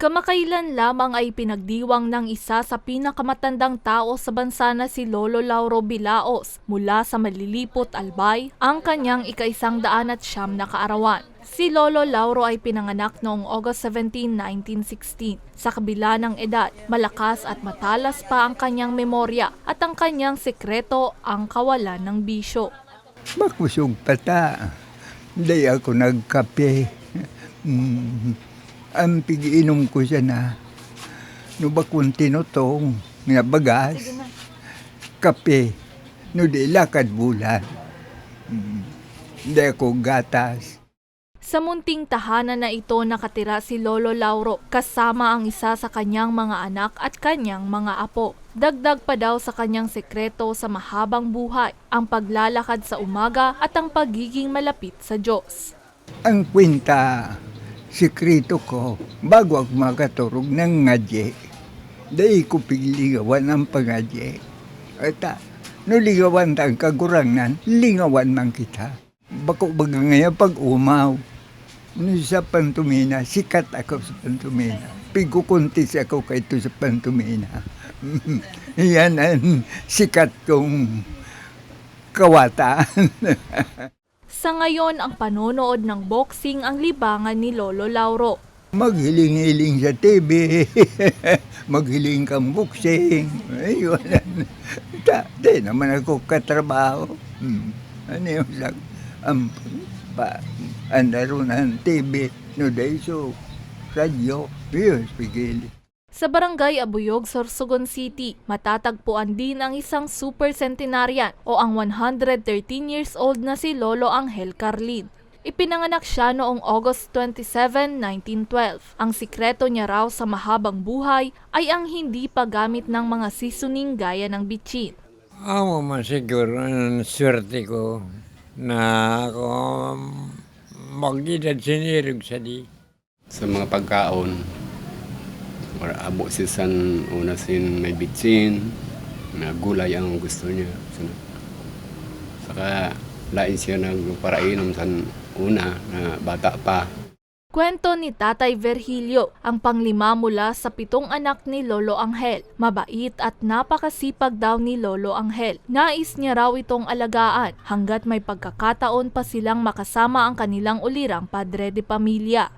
Kamakailan lamang ay pinagdiwang ng isa sa pinakamatandang tao sa bansa na si Lolo Lauro Bilaos mula sa Malilipot, Albay, ang kanyang ikaisang daan at siyam na kaarawan. Si Lolo Lauro ay pinanganak noong August 17, 1916. Sa kabila ng edad, malakas at matalas pa ang kanyang memorya at ang kanyang sekreto ang kawalan ng bisyo. Makusog pata. Hindi ako nagkape. Mm. Ang pigiinom ko siya na no ba kung tinutong nga bagas, kape, no di lakad bulan. Mm. Hindi ako gatas. Sa munting tahanan na ito nakatira si Lolo Lauro kasama ang isa sa kanyang mga anak at kanyang mga apo. Dagdag pa daw sa kanyang sekreto sa mahabang buhay, ang paglalakad sa umaga at ang pagiging malapit sa Diyos. Ang kwenta, sikreto ko, bago ako makaturog ng ngadye, dahil ko pigligawan ang pangadye. At ah, no ligawan tang kagurangan, lingawan man kita. Bako baga ngayon pag umaw, no sa pantumina, sikat ako sa pantumina. Pigukuntis ako kahit sa pantumina. Yan ang sikat kong kawataan. Sa ngayon, ang panonood ng boxing ang libangan ni Lolo Lauro. Maghiling-hiling sa TV, maghiling kang boxing. Ayun. Di naman ako katrabaho. Hmm. Ano yung sak, ang pa, ang laro ng TV, no day so, radyo, yun, pigil. Sa barangay Abuyog, Sorsogon City, matatagpuan din ang isang super centenarian o ang 113 years old na si Lolo Angel Carlin. Ipinanganak siya noong August 27, 1912. Ang sikreto niya raw sa mahabang buhay ay ang hindi paggamit ng mga seasoning gaya ng bitchin. Ako man siguro ang swerte ko na ako mag-edad sinirog sa di. sa mga pagkaon or abo si san una sin may bitsin na gulay ang gusto niya saka lain siya nagparainom san una na bata pa Kwento ni Tatay Virgilio, ang panglima mula sa pitong anak ni Lolo Angel. Mabait at napakasipag daw ni Lolo Angel. Nais niya raw itong alagaan hanggat may pagkakataon pa silang makasama ang kanilang ulirang padre de pamilya.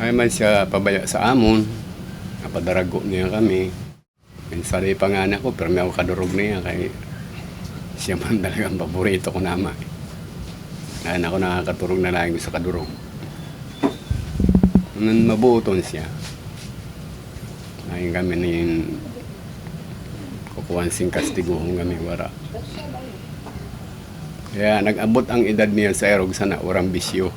ay man siya pabaya sa amon napadarago niya kami. Minsan ay panganak ko pero may ako kadurog niya kay siya man talagang paborito ko naman Dahil ako nakakaturog na lagi sa kadurog. Nung mabuoton siya ay kami nin kukuhan sing kastiguhong kami wara. Kaya nag-abot ang edad niya sa erog sana urang bisyo.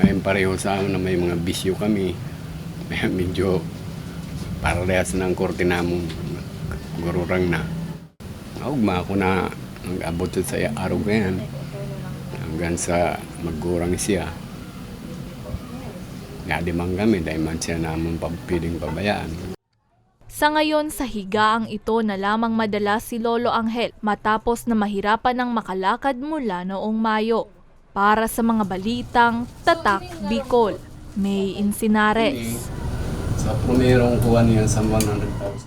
Ngayon pareho sa amin na may mga bisyo kami. Medyo parehas ng korte namon. Gururang na. Naugma ako na nag-abot sa araw ko yan. Hanggang sa maggurang siya. Yadi man kami dahil man siya namon papiling pabayaan. Sa ngayon, sa higaang ito na lamang madalas si Lolo Angel matapos na mahirapan ng makalakad mula noong Mayo. Para sa mga balitang Tatak Bicol, May Insinares. Sa primerong kuha niya sa 100,000.